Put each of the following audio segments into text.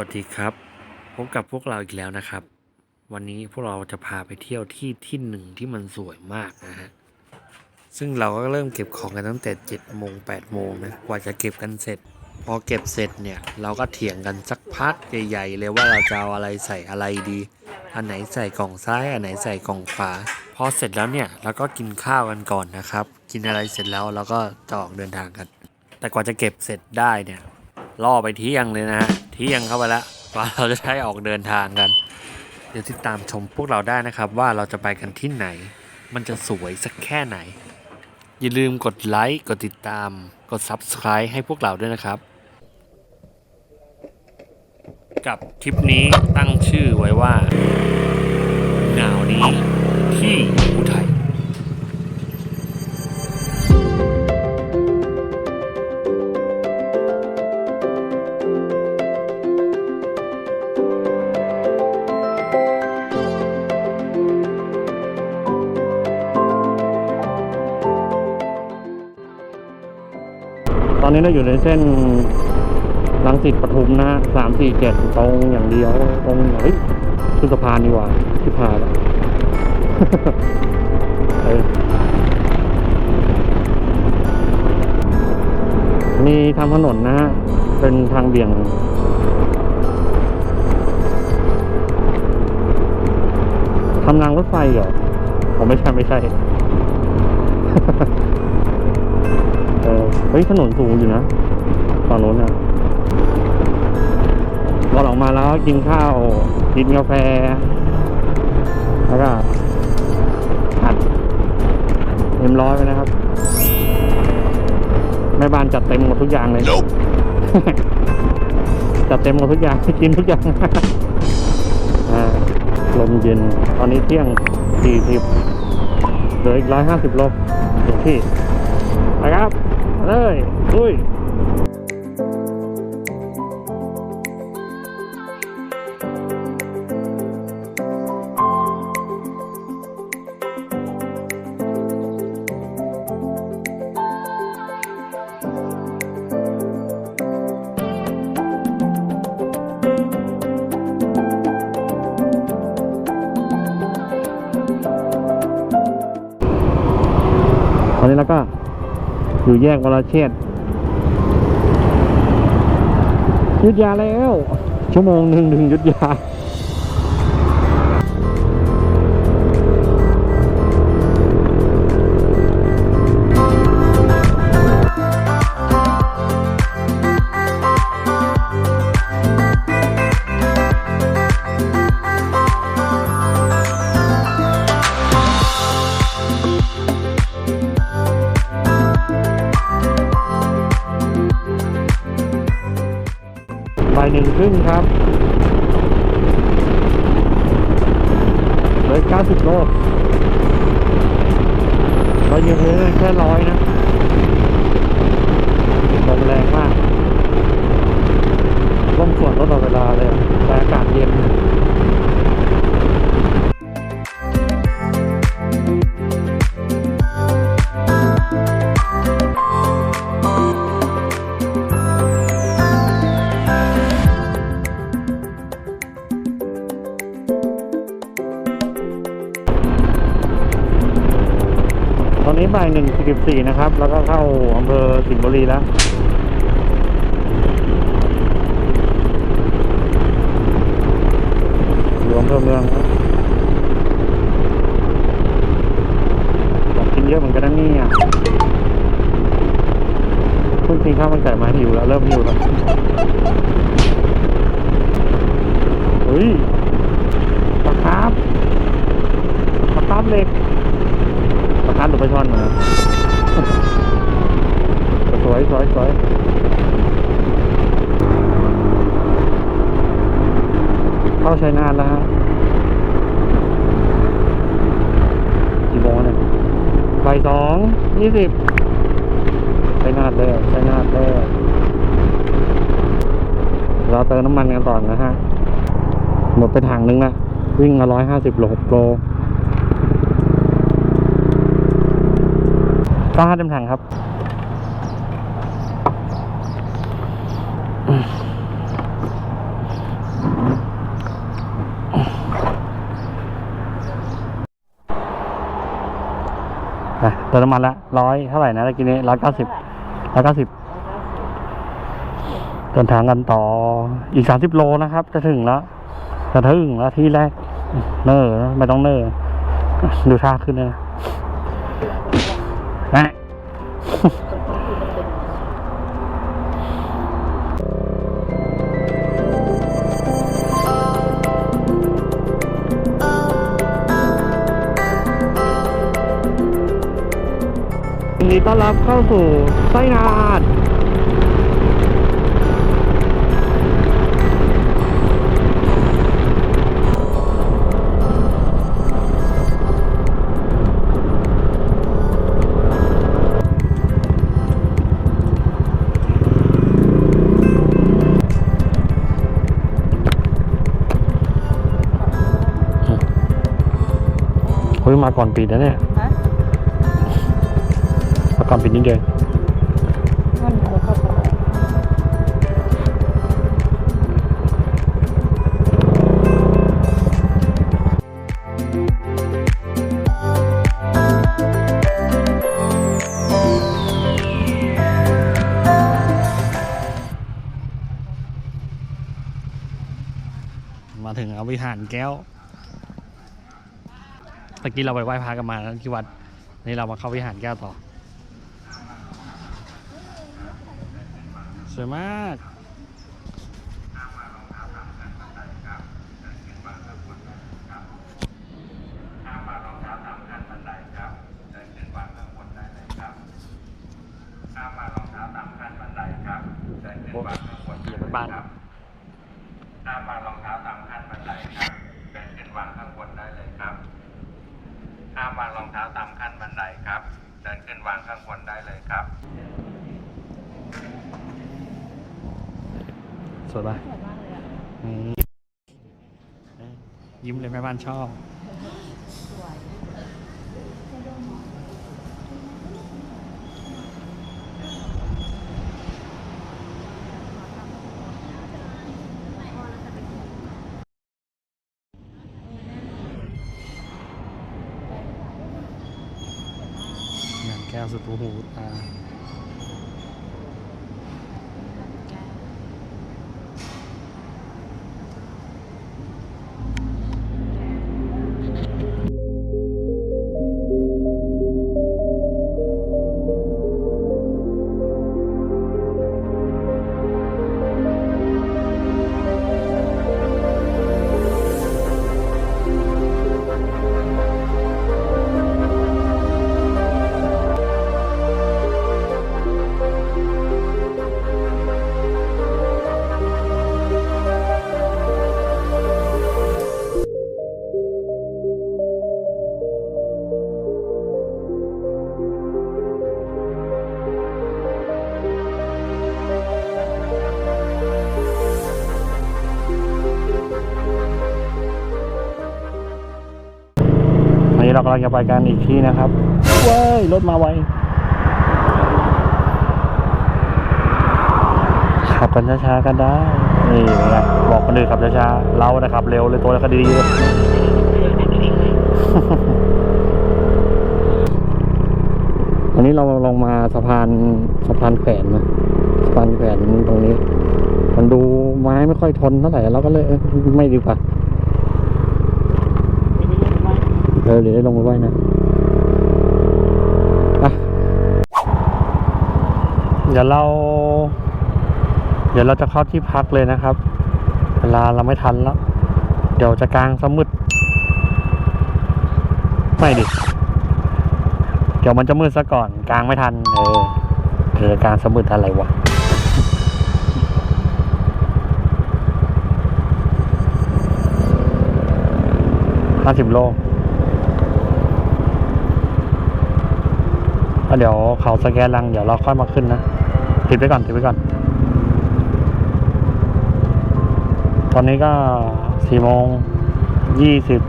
วัสดีครับ พบกับพวกเราอีกแล้วนะครับ วันนี้พวกเราจะพาไปเที่ยวที่ที่หนึ่งที่มันสวยมากนะฮะซึ่งเราก็เริ่มเก็บของกันตั้งแต่7จ็ดโมงแปดโมงนะกว่าจะเก็บกันเสร็จ พอเก็บเสร็จเนี่ยเราก็เถียงกันสักพักใหญ่ๆเลยว่าเราจะเอาอะไรใส่อะไรดี อันไหนใส่กล่องซ้ายอันไหนใส่กล่องขวาพอเสร็จแล้วเนี่ยเราก็กินข้าวกันก่อนนะครับ กินอะไรเสร็จแล้วเราก็จะออกเดินทางกัน แต่กว่าจะเก็บเสร็จได้เนี่ยล่อไปเที่ยงเลยนะฮะ เที่ยงเข้าไปแล้วว่าเราจะได้ออกเดินทางกัน เดี๋ยวติดตามชมพวกเราได้นะครับ ว่าเราจะไปกันที่ไหน มันจะสวยสักแค่ไหน อย่าลืมกดไลค์กดติดตาม กด Subscribe ให้พวกเราด้วยนะครับ กับทริปนี้ตั้งชื่อไว้ว่าหนาวนี้ที่ ส้นลังสิตปทุมนะฮะสามสี่เจ็ดตรงอย่างเดียวตรงเฮ้ยขึ้นสะพานดีกว่าที่พาแล้วเออมีทำถนนนะฮะเป็นทางเบี่ยงทำรางรถไฟเหรอผมไม่ใช่ไม่ใช่ เออเฮ้ยถนนสูงอยู่นะฝั่งโน้นนะก่อนออกมาแล้วกินข้าวกินกาแฟ แล้วก็อัดเอ็มร้อยไปนะครับ แม่บ้านจัดเต็มหมดทุกอย่างเลย จัดเต็มหมดทุกอย่างกินทุกอย่างอ่าลมเย็น ตอนนี้เที่ยงสี่สิบเหลืออีกร้อยห้าสิบโลถึงที่ไปครับ มา อยู่แยกวรเชษยุดยาแล้ว ชั่วโมงหนึ่งถึงยุดยา ครับเลย90โลเรายังเหลือแค่ร้อยนะลมแรงมากลมส่วนตลอดเวลาเลยแต่อากาศเย็น บ่ายหนึ่งสิบสี่นะครับ แล้วก็เข้าอำเภอสิงห์บุรีแล้วอยู่อำเภอเมืองครับของกินเยอะเหมือนกันนะเนี่ยเพิ่งกินข้าวมันไก่มาหิวแล้ว เริ่มหิวแล้วเฮ้ยปลาคร์ฟปลาคร์ฟเล็กปลา คาร์ฟหรือปลาช่อนมาสวยสวยสวยเข้าชัยนาทแล้วฮะกี่โมงเนี่ยบ่ายสองยี่สิบชัยนาทเลยชัยนาทเลยเราเติมน้ำมันกันต่อนนะฮะ หมดไปถังนึงละวิ่งมาร้อยห้าสิบโลโล ต้องห้าเต็มถังครับไเติมน้ำมันละร้อยเท่าไหร่นะตะกี้นี้ร้อยเก้าสิบร้อยเก้าสิบเดินทางกันต่ออีกสามสิบโลนะครับ จะถึงแล้วจะถึงแล้วที่แรก เนอร์ไม่ต้องเนอร์ดูท่าขึ้นเลย รับเข้าสู่ไส้นาดเฮ้ยมาก่อนปิดนะเนี่ย ฮะมาก่อนปิดนิดเดียวมันเดี๋ยวเข้าไปมาถึงอวิหารแก้วตะกี้เราไปไหว้พระกันมาที่วัด นี่เรามาเข้าวิหารแก้วต่อ สวยมาก เหยียบไปบ้าน ห้ามมารองเท้าตามขั้นบันไดครับเดินขึ้นวางข้างบนได้เลยครับห้ามมารองเท้าตามขั้นบันไดครับ เดินขึ้นวางข้างบนได้เลยครับ สวยป่ะนี่ยิ้มเลยแม่ บ้านชอบ งานแก้วสุดหูหูตา เรากำลังจะไปกันอีกที่นะครับเว้ยรถมาไวขับกันช้าๆกันได้นี่นไงบอกคนอื่นขับช้าๆเรานะครับเร็วเลยตัวคดีเลยอันนี้เราลงมาสะพานสะพานแขวนนะสะพานแขวนตรงนี้ มันดูไม้ไม่ค่อยทนเท่าไหร่เราก็เลยไม่ดีกว่า เออเดี๋ยวได้ลงไปว่ายนะไปเดี๋ยวเรา เดี๋ยวเราจะเข้าที่พักเลยนะครับ เวลาเราไม่ทันแล้ว เดี๋ยวจะกลางสมืดไม่ดิ เดี๋ยวมันจะมืดซะก่อนกลางไม่ทัน เออเดี๋ยวกลางสมืดอะไรวะห้าสิบโล แล้ว เดี๋ยวเขาสแกนลังเดี๋ยวเราค่อยมาขึ้นนะติดไว้ก่อนติดไว้ก่อน ตอนนี้ก็สี่โมงยี่สิบ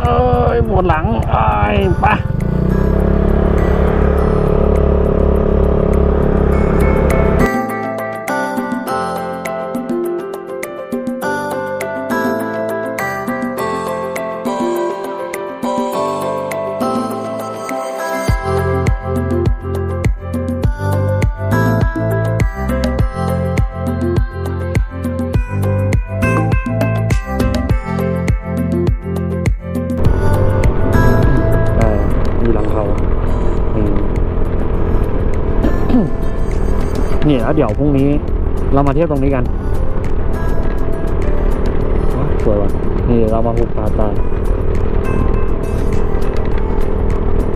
เอ้ยปวดหลังไอ้ายไปะ ดี๋ยวพรุ่งนี้ เรามาเที่ยวตรงนี้กันว้าสวยว่ะนี่เรามาหุบป่าตาด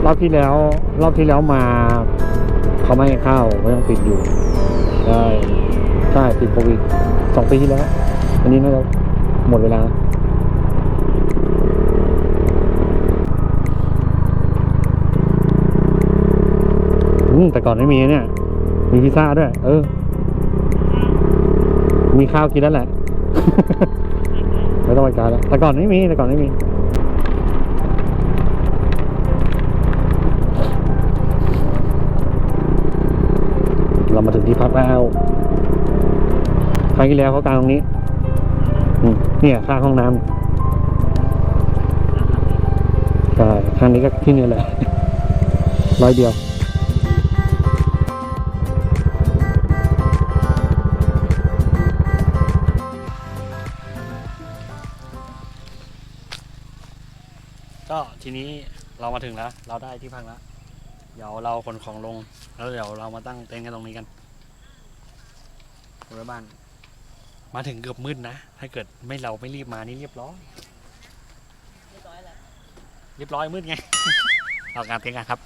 รอบที่แล้ว รอบที่แล้วมา เขาไม่ให้เข้าเขายังปิดอยู่ใช่ใช่ติดโควิดสองปีที่แล้วอันนี้น่าจะหมดเวลาอืมแต่ก่อนไม่มีเนี่ย มีพิซซ่าด้วย เออ มีข้าวกินแล้วแหละ ไม่ต้องไปไกลแล้ว แต่ก่อนไม่มี แต่ก่อนไม่มี เรามาถึงที่พักแล้ว ครั้งที่แล้วเขากางตรงนี้เนี่ยข้างห้องน้ำใช่ครั้งนี้ก็ที่นี่แหละร้อยเดียว ก็ทีนี้เรามาถึงแล้ว เราได้ที่พักแล้ว เดี๋ยวเราขนของลง แล้วเดี๋ยวเรามาตั้งเต็นท์กันตรงนี้กันคุณบ้าน มาถึงเกือบมืดนะ ถ้าเกิดไม่เราไม่รีบมานี่เรียบร้อย เรียบร้อยแล้วเรียบร้อยมืดไง เอาการเต็นท์กันครับ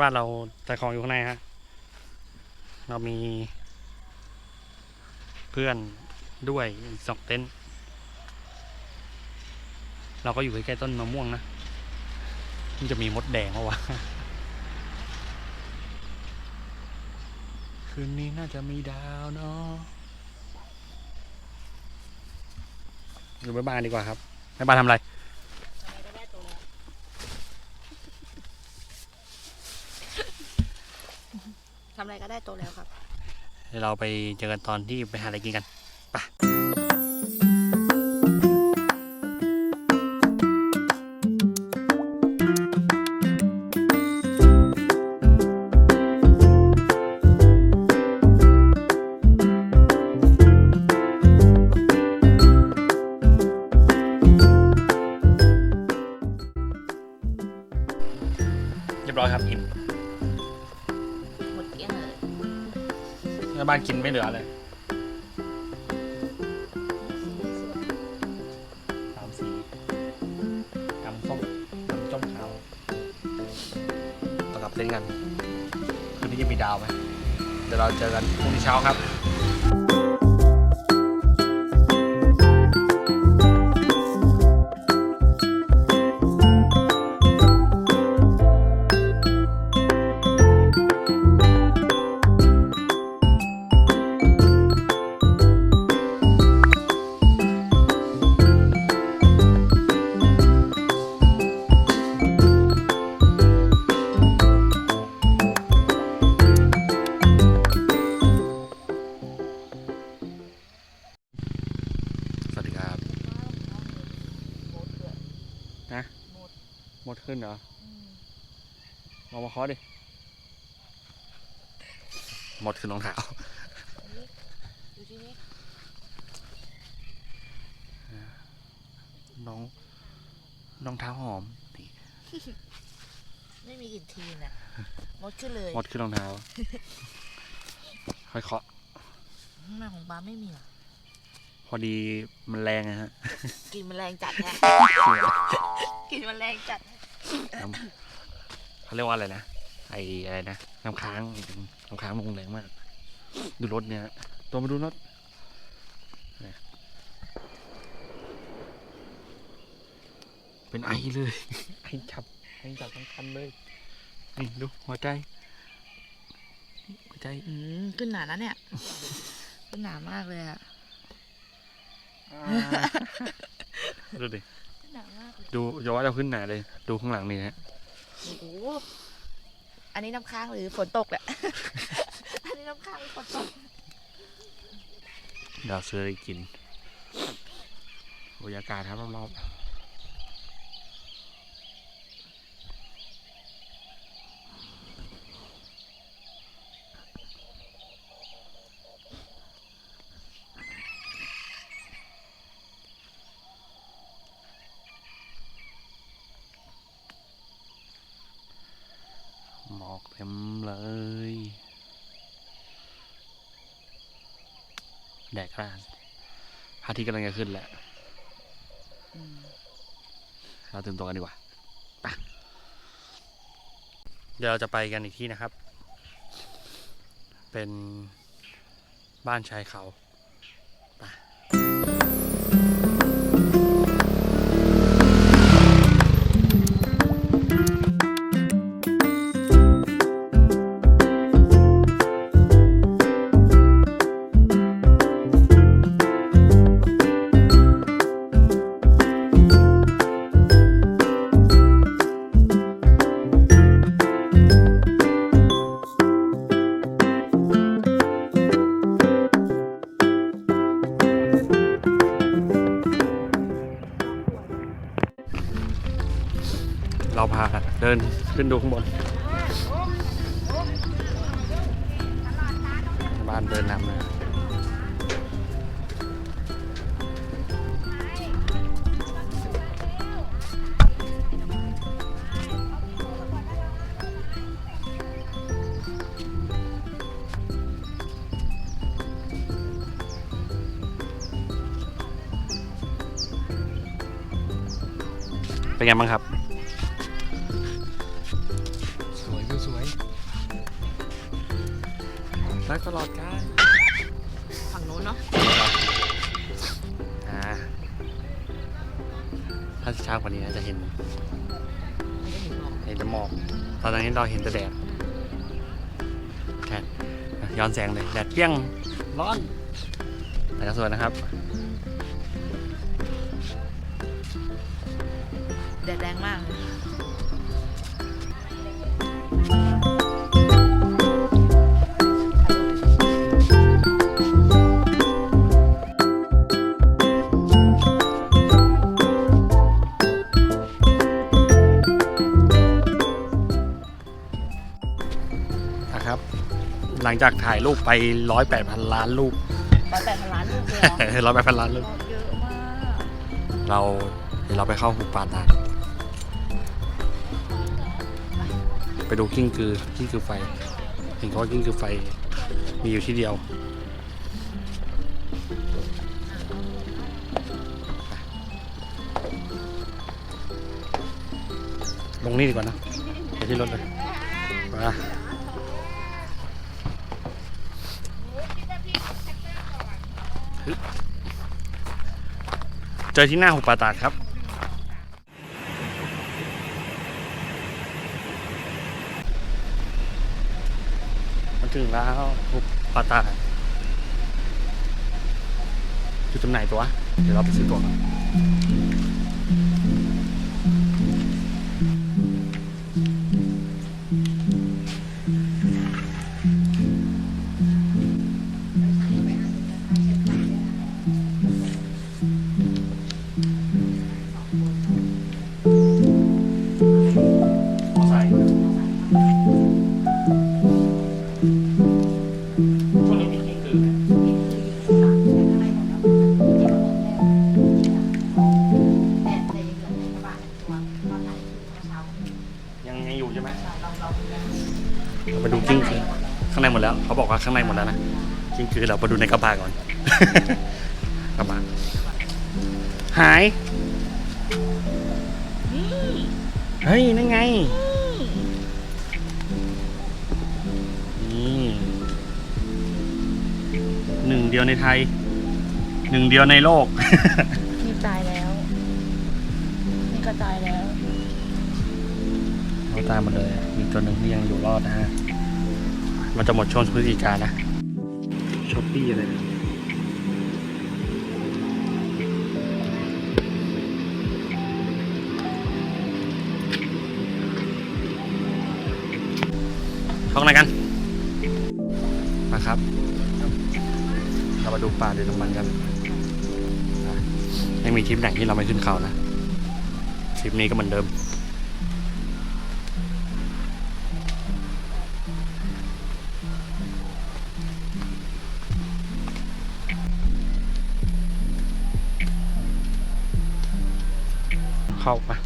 บ้านเราจัดของอยู่ข้างในฮะ เรามี เพื่อนด้วยอีกสองเต็นท์เราก็อยู่ใกล้ๆต้นมะม่วงนะมันจะมีมดแดงปะวะคืนนี้น่าจะมีดาวเนาะอยู่แม่บ้านดีกว่าครับแม่บ้านทำอะไรก็ได้ตัวแล้ว ทำอะไรก็ได้โตแล้วครับเดี๋ยวเราไปเจอกันตอนที่ไปหาอะไรกินกัน แม่บ้านกินไม่เหลือเลยสามสี่กำส้มดำจ้มขาวต่อกับเส้นกัน คืนนี้จะมีดาวไหม เดี๋ยวเราเจอกันพรุ่งนี้เช้าครับ หมดขึ้นเหรออืมลองมาเคาะดิ หมดคือรองเท้าอันนี้ดูที่นี่น้องรองเท้าหอมนี่ไม่มีกลิ่นทีนอะหมดขึ้นเลยหมดคือรองเท้า ค่อยเคาะข้างหน้าของปลาไม่มีหรอพอดีมันแรงนะฮะกลินแมลงจัดแฮะกลินแมลงจัด เขาเรียกว่าอะไรนะ ไอ้อะไรนะ น้ำค้าง น้ำค้างลงแรงมาก ดูรถเนี่ย ตัวมาดูรถเนี่ยเป็นไอเลย ไอจับ ไอจับทั้งคันเลย นี่ดูหัวใจ หัวใจ อืมขึ้นหนานะเนี่ย ขึ้นหนามากเลยอะดูดิ ดูอย่าว่าเราขึ้นหนาเลย ดูข้างหลังนี่นะโอ้โหอันนี้น้ำค้างหรือฝนตกแหละ อันนี้น้ำค้างหรือฝนตกเดี๋ยวซื้ออะไรกินบรรยากาศครับรอบๆ หมอกเต็มเลย แดดกลางพระอาทิตย์กำลังจะขึ้นแล้วอืมเราตื่นตัวกันดีกว่าไปเดี๋ยวเราจะไปกันอีกที่นะครับ เป็นบ้านชายเขา ดินขึ้นดูข้างบน บ้านเดินนำนะเป็นไงบ้างครับาเช้ากว่านี้นะจะเห็นไม่ได้เห็นหรอกเห็นแต่หมอก ตอนนี้เราเห็นแต่แดดแดดย้อนแสงเลยแดดเปรี้ยงร้อนแต่ก็สวยนะครับ แดดแรงมากเลย ลังจากถ่ายรูปไปร้อยแปดพันล้านรูปร้อยแปดพันล้านลูกเลยเหรอร้อยแปดพันล้านรูปเยอะมากเราเดี๋ยวเราไปเข้าหุบป่าตาดไปดูกิ้งกือกิ้งกือไฟเห็นเขาว่ากิ้งกือไฟมีอยู่ที่เดียวลงนี่ดีกว่านะไปที่รถเลยมา เจอที่หน้าหุบป่าตาดครับมาถึงแล้วหุบป่าตาดจุดจำหน่ายตัว เดี๋ยวเราไปซื้อตัวกันางในหมดแล้วนะจริงคือเราไปดูในกระบาก่อน กระบะหาย เฮ้ย นั่นไง นี่หนึ่งเดียวในไทย หนึ่งเดียวในโลก นี่ตายแล้ว นี่ก็ตายแล้วเราตายหมดเลย มีตัวหนึ่งที่ยังอยู่รอดนะฮะ มันจะหมดช่วงพฤศจิกายนนะช้อปปี้อะไรนะเข้าข้างในกันมาครับ เรามาดูป่าเดือดมันกันอะไม่มีทริปไหนที่เราไม่ขึ้นเขานะทริปนี้ก็เหมือนเดิม เข้าปะ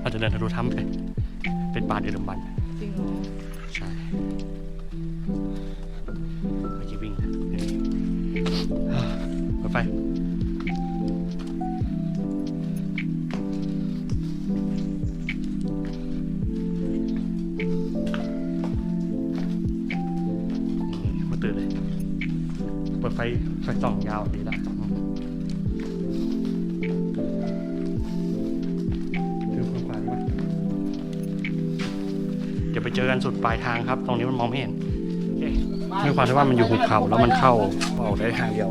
เราจะเดินทะลุถ้ำไปเป็นป่าเดือดบันจริงเหรอใช่เมื่อกี้วิ่งเปิดไฟ ไฟไฟส่องยาวดีละดูข้างขวาดีไหมเดี๋ยวไปเจอกันสุดปลายทางครับ ตรงนี้มันมองไม่เห็นด้วยความที่ว่ามันอยู่หุบเขาแล้วมันเข้าออกได้ทางเดียว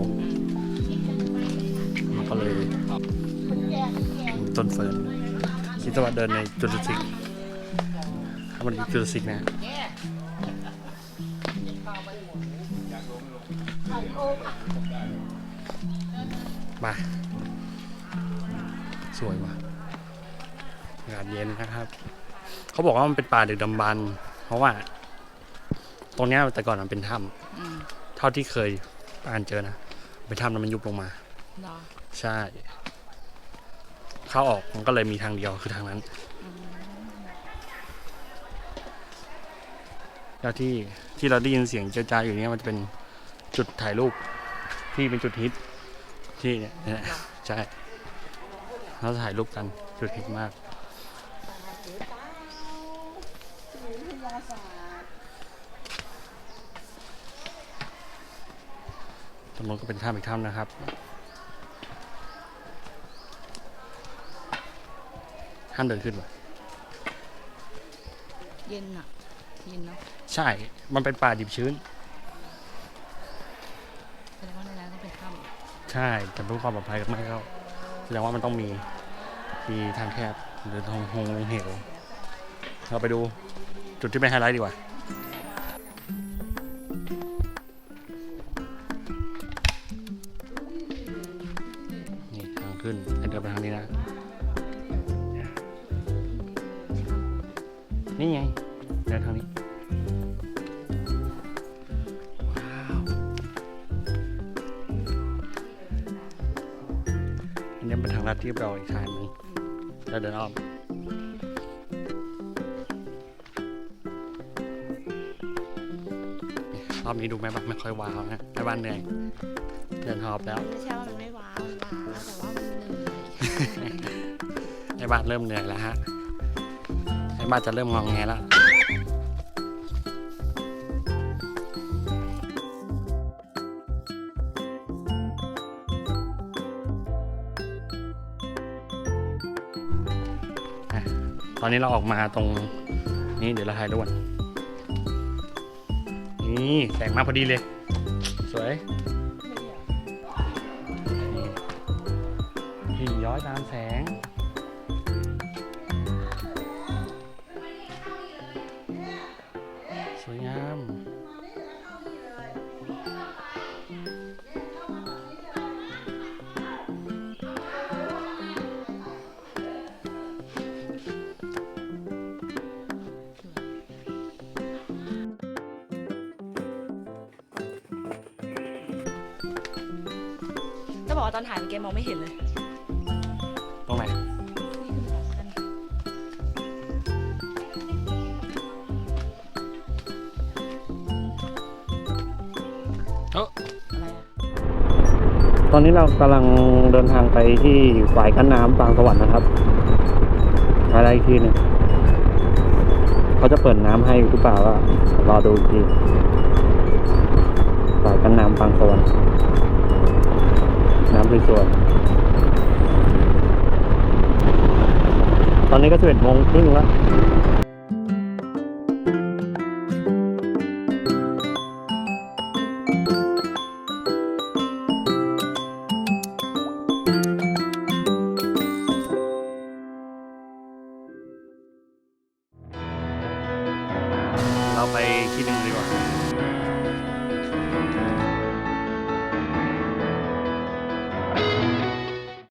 มันก็เลยมีต้นเฟิร์นคิดว่าเดินในจุลศิษย์ถ้ามันจุลศิษย์นะ มา สวยว่ะอากาศเย็นนะครับ เขาบอกว่ามันเป็นป่าดึกดำบรรพ์เพราะว่า ตรงเนี้ยแต่ก่อนมันเป็นถ้อืมำเท่าที่เคยอ่านเจอนะเป็นถ้ำแล้วมันยุบลงมา เหรอใช่ เข้าออกมันก็เลยมีทางเดียวคือทางนั้น แล้วที่ที่เราได้ยินเสียงเจ้าจ้าอยู่เนี้ยมันจะเป็น จุดถ่ายรูปที่เป็นจุดฮิตที่เนี่ยเนี่ยใช่เราถ่ายรูปกันจุดฮิตมากตรงนู้นก็เป็นถ้ำอีกถ้ำนะครับห้ามเดินขึ้นว่ะเย็นอะเย็นเนาะใช่ มันเป็นป่าดิบชื้น แสดงว่าในนั้นต้องเป็นถ้ ใช่ แต่เพื่อความปลอดภัยก็ไม่เข้าแสดงว่ามันต้องมีมีทางแคบหรือทางหงลงเหวเราไปดูจุดที่เป็นไฮไลท์ดีกว่านี่ทางขึ้นเดินไปทางนี้นะ นี่ไงเดินทางนี้ อันนี้เป็นทางลัดที่เราอีกทางหนึงเราเดินอ้อมรอบนี้ดูแม่บ้านไม่ค่อยว้าวนะแม่บ้านเหนื่อยเดินหอบแล้วำไม่ใช่ว่ามันไม่ว้าวมันว้าวแต่ว่ามันเหนื่อยแม่บ้านเริ่มเหนื่อยแล้วฮะแม่บ้านจะเริ่มงองแงแล้ว อนนี้เราออกมาตรงนี้เดี๋ยวเราถ่ายรูปก่อนนี่แสงมาพอดีเลย สวยนี่ย้อยตามแสง ไม่เห็นเลยตรงไหนนี่คือของกันเอ้ออะไรอะตอนนี้เรากำลังเดินทางไปที่ฝ่ายกั้นน้ำบางสวรรค์นะครับอะไรอีกทีหนึงเขาจะเปิดน้ำให้หรือเปล่าก็รอดูอีกทีฝ่ายกั้นน้ำบางสวรรค์ น้ำสวยๆตอนนี้ก็สิบเอ็ดโมงครึ่งแล้ว